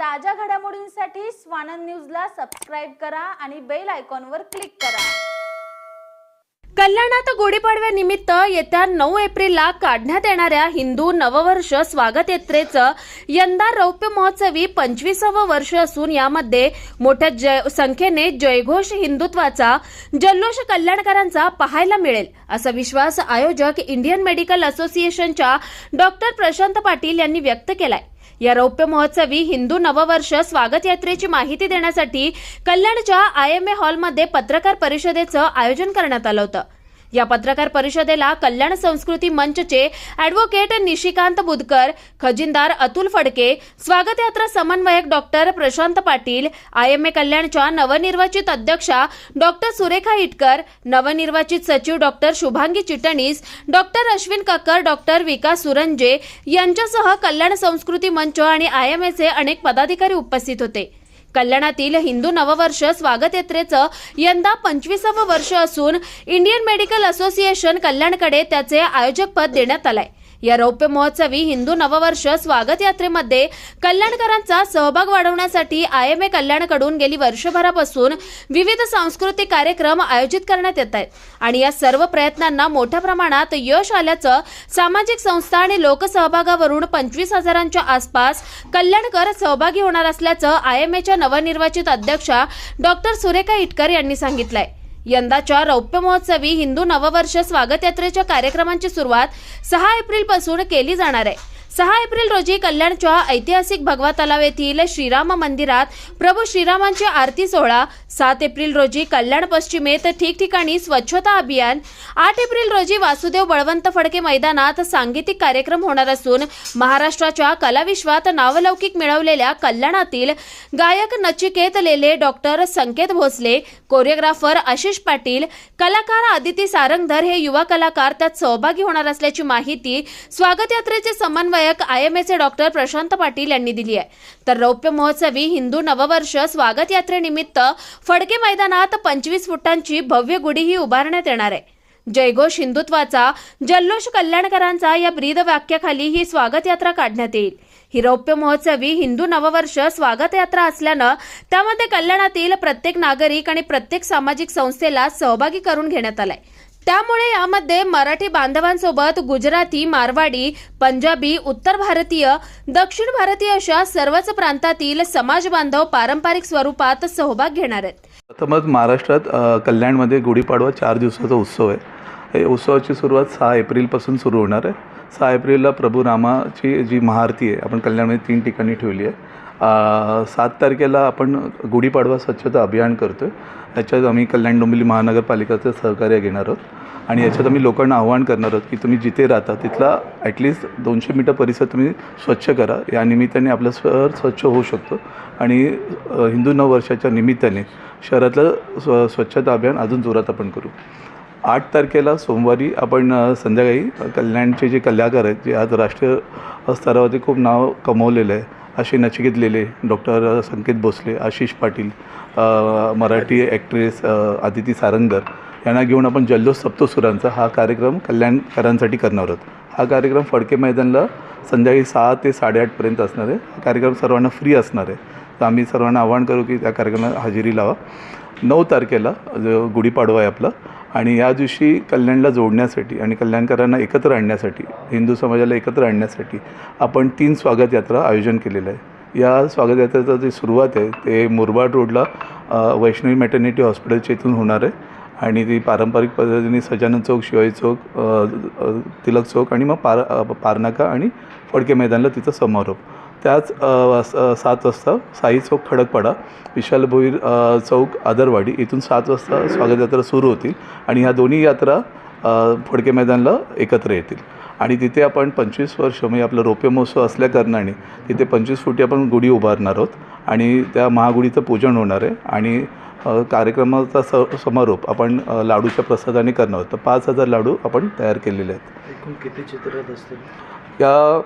ताज्या घडामोडींसाठी स्वानंद न्यूजला सबस्क्राईब करा आणि बेल आयकॉनवर क्लिक करा. कल्याणात गुढीपाडव्यानिमित्त येत्या नऊ एप्रिलला काढण्यात येणाऱ्या हिंदू नववर्ष स्वागत यात्रेचं यंदा रौप्य महोत्सवी पंचवीसावं वर्ष असून यामध्ये मोठ्या जय संख्येने जयघोष हिंदुत्वाचा जल्लोष कल्याणकारांचा पाहायला मिळेल असा विश्वास आयोजक इंडियन मेडिकल असोसिएशनच्या डॉक्टर प्रशांत पाटील यांनी व्यक्त केलाय. या रौप्य महोत्सवी हिंदू नववर्ष स्वागत यात्रेची माहिती देण्यासाठी कल्याणच्या आय एम ए हॉलमध्ये पत्रकार परिषदेचं आयोजन करण्यात आलं होतं. या पत्रकार परिषदेला कल्याण संस्कृती मंचचे अॅडव्होकेट निशिकांत बुधकर खजिनदार अतुल फडके स्वागत यात्रा समन्वयक doctor Prashant Patil I M A कल्याणच्या नवनिर्वाचित अध्यक्षा डॉक्टर सुरेखा इटकर नवनिर्वाचित सचिव doctor Shubhangi Chitnis doctor Ashwin Kakkar doctor Vikas Suranje यांच्यासह कल्याण संस्कृती मंच आणि आय एम एचे अनेक पदाधिकारी उपस्थित होते. कल्याणातील हिंदू नववर्ष स्वागत यात्रेचं यंदा पंचवीसावं वर्ष असून इंडियन मेडिकल असोसिएशन कल्याणकडे त्याचे आयोजकपद देण्यात आलंय. या रौप्य महोत्सवी हिंदू नववर्ष स्वागत यात्रेमध्ये कल्याणकरांचा सहभाग वाढवण्यासाठी आय एम ए कल्याणकडून गेली वर्षभरापासून विविध सांस्कृतिक कार्यक्रम आयोजित करण्यात येत आहेत. आणि या सर्व प्रयत्नांना मोठ्या प्रमाणात यश आल्याचं सामाजिक संस्था आणि लोकसहभागावरून पंचवीस हजारांच्या आसपास कल्याणकर सहभागी होणार असल्याचं आय एम एच्या नवनिर्वाचित अध्यक्षा डॉक्टर सुरेखा इटकर यांनी सांगितलंय. यंदाच्या रौप्य महोत्सवी हिंदू नववर्ष स्वागत यात्रेच्या कार्यक्रमांची सुरुवात सहा एप्रिलपासून केली जाणार आहे. सहा एप्रिल रोजी कल्याणच्या ऐतिहासिक भगवा तलाव येथील श्रीराम मंदिरात प्रभू श्रीरामांची आरती सोहळा. सात एप्रिल रोजी कल्याण पश्चिमेत ठिकठिकाणी स्वच्छता अभियान. आठ एप्रिल रोजी वासुदेव बळवंत फडके मैदानात सांगीतिक कार्यक्रम होणार असून महाराष्ट्राच्या कलाविश्वात नावलौकिक मिळवलेल्या कल्याणातील गायक नचिकेत लेले डॉक्टर संकेत भोसले कोरिओग्राफर आशिष पाटील कलाकार आदिती सारंगधर हे युवा कलाकार त्यात सहभागी होणार असल्याची माहिती स्वागत यात्रेचे समन्वयक आय एम एचे डॉक्टर प्रशांत पाटील यांनी दिली आहे. तर रौप्य महोत्सवी हिंदू नववर्ष स्वागत यात्रेनिमित्त फडके मैदानात पंचवीस फुटांची भव्य गुढीही उभारण्यात येणार आहे. जयघोष हिंदुत्वाचा जल्लोष कल्याणकरांचा या ब्रीद वाक्याखाली ही स्वागत यात्रा काढण्यात येईल. ही रौप्य महोत्सवी हिंदू नववर्ष स्वागत यात्रा असल्यानं त्यामध्ये कल्याणातील प्रत्येक नागरिक आणि प्रत्येक सामाजिक संस्थेला सहभागी करून घेण्यात आलाय. त्यामुळे यामध्ये मराठी बांधवांसोबत गुजराती मारवाडी पंजाबी उत्तर भारतीय दक्षिण भारतीय अशा सर्वच प्रांतातील समाज बांधव पारंपरिक स्वरूपात सहभाग घेणार आहेत. प्रथमच महाराष्ट्रात कल्याणमध्ये गुढीपाडवा चार दिवसाचा उत्सव आहे. हे उत्सवाची सुरुवात सहा एप्रिलपासून सुरू होणार आहे. सहा एप्रिलला प्रभू रामाची जी महाआरती आहे आपण कल्याणमध्ये तीन ठिकाणी ठेवली आहे. सात तारखेला आपण गुढीपाडवा स्वच्छता अभियान करतो आहे याच्यात आम्ही कल्याण डोंबिवली महानगरपालिकेचं सहकार्य घेणार आहोत. आणि याच्यात आम्ही लोकांना आव्हान करणार आहोत की तुम्ही जिथे राहता तिथला ॲटलिस्ट दोनशे मीटर परिसर तुम्ही स्वच्छ करा. या निमित्ताने आपलं शहर स्वच्छ होऊ शकतो. आणि हिंदू नववर्षाच्या निमित्ताने शहरातलं स्व स्वच्छता अभियान अजून जोरात आपण करू. आठ तारखेला सोमवारी आपण संध्याकाळी कल्याणचे जे कलाकार आहेत जे आज राष्ट्रीय स्तरावरती खूप नाव कमवलेलं आहे असे नचिकेत लेले डॉक्टर संकेत भोसले आशिष पाटील मराठी ॲक्ट्रेस आदिती सारंगर यांना घेऊन आपण जल्लोष सप्तसुरांचा हा कार्यक्रम कल्याणकरांसाठी करणार आहोत. हा कार्यक्रम फडके मैदानला संध्याकाळी सहा ते साडेआठपर्यंत असणार आहे. हा कार्यक्रम सर्वांना फ्री असणार आहे. तर आम्ही सर्वांना आवाहन करू की त्या कार्यक्रमाला हजेरी लावा. नऊ तारखेला जो गुढीपाडवा आहे आपला आणि या दिवशी कल्याणला जोडण्यासाठी आणि कल्याणकरांना एकत्र आणण्यासाठी हिंदू समाजाला एकत्र आणण्यासाठी आपण तीन स्वागत यात्रा आयोजन केलेलं आहे. या स्वागत यात्रेचं जी सुरुवात आहे ते मुरबाड रोडला वैष्णवी मॅटर्निटी हॉस्पिटलच्या इथून होणार आहे. आणि ती पारंपरिक पद्धतीने सजानन चौक शिवाई चौक तिलक चौक आणि मग पार पारनाका आणि फडके मैदानला तिथं समारोप. त्याच सात वाजता साई चौक खडकपाडा विशाल भोईर चौक आदरवाडी इथून सात वाजता स्वागत यात्रा सुरू होतील आणि ह्या दोन्ही यात्रा फडके मैदानला एकत्र येतील. आणि तिथे आपण पंचवीस वर्ष म्हणजे आपलं रौप्य महोत्सव असल्याकारणाने तिथे पंचवीस फुटी आपण गुढी उभारणार आहोत आणि त्या महागुढीचं पूजन होणार आहे आणि कार्यक्रमाचा स समारोप आपण लाडूच्या प्रसादाने करणार आहोत. तर पाच हजार लाडू आपण तयार केलेले आहेत. एकूण किती चित्ररथ असतील? या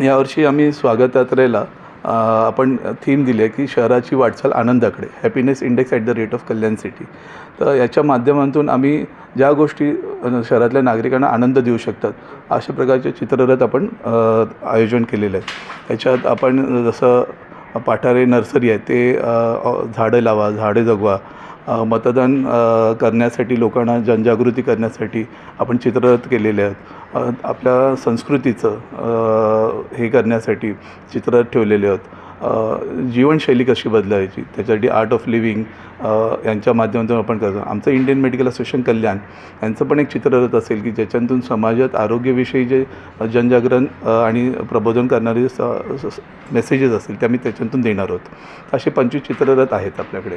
यावर्षी आम्ही स्वागत यात्रेला आपण थीम दिली आहे की शहराची वाटचाल आनंदाकडे happiness index at the rate of Kalyan city तर याच्या माध्यमातून आम्ही ज्या गोष्टी शहरातल्या नागरिकांना आनंद देऊ शकतात अशा प्रकारचे चित्ररथ आपण आयोजन केलेलं आहे. त्याच्यात आपण जसं पाठारे नर्सरी आहे ते झाडं लावा झाडे जगवा मतदान करण्यासाठी लोकांना जनजागृती करण्यासाठी आपण चित्ररथ केलेले आहेत. आपल्या संस्कृतीचं हे करण्यासाठी चित्ररथ ठेवलेले आहेत. जीवनशैली कशी बदलायची? त्याच्यासाठी आर्ट ऑफ लिव्हिंग यांच्या माध्यमातून आपण करतो. आमचं इंडियन मेडिकल असोसिएशन कल्याण यांचं पण एक चित्ररथ असेल की ज्याच्यातून समाजात आरोग्यविषयी जे जनजागरण आणि प्रबोधन करणारे मेसेजेस असतील ते आम्ही त्याच्यातून देणार आहोत. असे पंचवीस चित्ररथ आहेत आपल्याकडे.